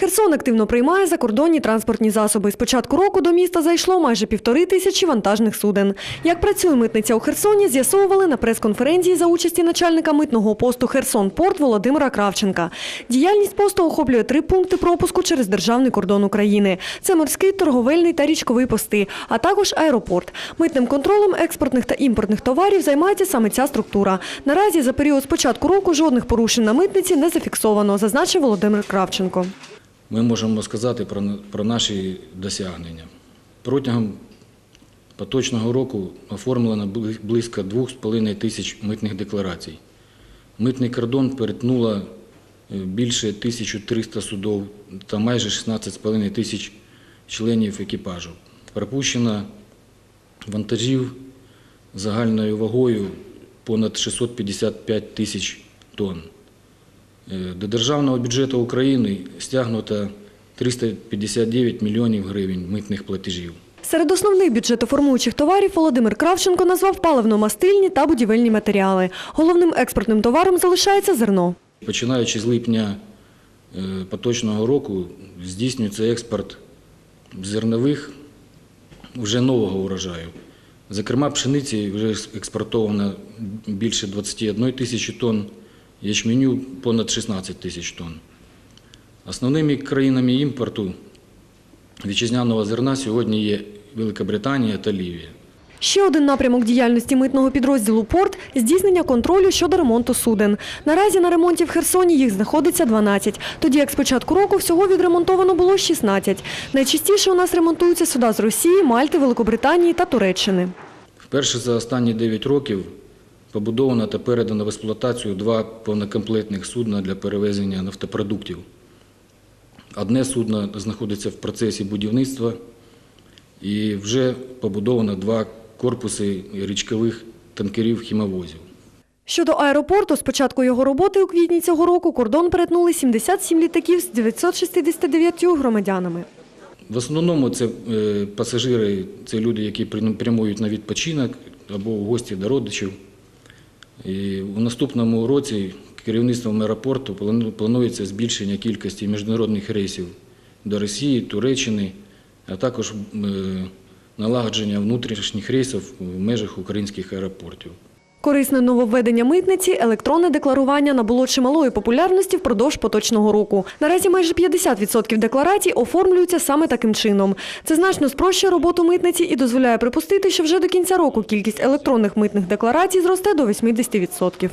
Херсон активно приймає закордонні транспортні засоби. З початку року до міста зайшло майже півтори тисячі вантажних суден. Як працює митниця у Херсоні, з'ясовували на прес-конференції за участі начальника митного посту Херсон-Порт Володимира Кравченка. Діяльність посту охоплює три пункти пропуску через державний кордон України. Це морський, торговельний та річковий пости, а також аеропорт. Митним контролем експортних та імпортних товарів займається саме ця структура. Наразі за період з початку року жодних порушень на митниці не зафіксовано, зазначив Володимир Кравченко. Ми можемо сказати про, наші досягнення. Протягом поточного року оформлено близько 2,5 тисяч митних декларацій. Митний кордон перетнуло е, більше 1300 судов та майже 16,5 тисяч членів екіпажу. Пропущено вантажів загальною вагою понад 655 тисяч тонн. Е, До державного бюджету України стягнуто 359 мільйонів гривень митних платежів. Серед основних бюджетоформуючих товарів Володимир Кравченко назвав паливно-мастильні та будівельні матеріали. Головним експортним товаром залишається зерно. Починаючи з липня е, поточного року здійснюється експорт зернових вже нового урожаю. Зокрема, пшениці вже експортовано більше 21 тисячі тонн, ячменю понад 16 тисяч тонн. Основними країнами імпорту вітчизняного зерна сьогодні є Великобританія та Лівія. Ще один напрямок діяльності митного підрозділу «Порт» – здійснення контролю щодо ремонту суден. Наразі на ремонті в Херсоні їх знаходиться 12. Тоді як з початку року всього відремонтовано було 16. Найчастіше у нас ремонтуються суда з Росії, Мальти, Великобританії та Туреччини. Вперше за останні 9 років побудовано та передано в експлуатацію два повнокомплектних судна для перевезення нафтопродуктів. Одне судно знаходиться в процесі будівництва і вже побудовано два корпуси річкових танкерів хімовозів. Щодо аеропорту, з початку його роботи у квітні цього року кордон перетнули 77 літаків з 969 громадянами. В основному це е, пасажири, це люди, які прямують на відпочинок або в гості до родичів. І у наступному році керівництвом аеропорту плану- планується збільшення кількості міжнародних рейсів до Росії, Туреччини, а також е, налагодження внутрішніх рейсів в межах українських аеропортів. Корисне нововведення митниці – електронне декларування набуло чималої популярності впродовж поточного року. Наразі майже 50% декларацій оформлюються саме таким чином. Це значно спрощує роботу митниці і дозволяє припустити, що вже до кінця року кількість електронних митних декларацій зросте до 80%.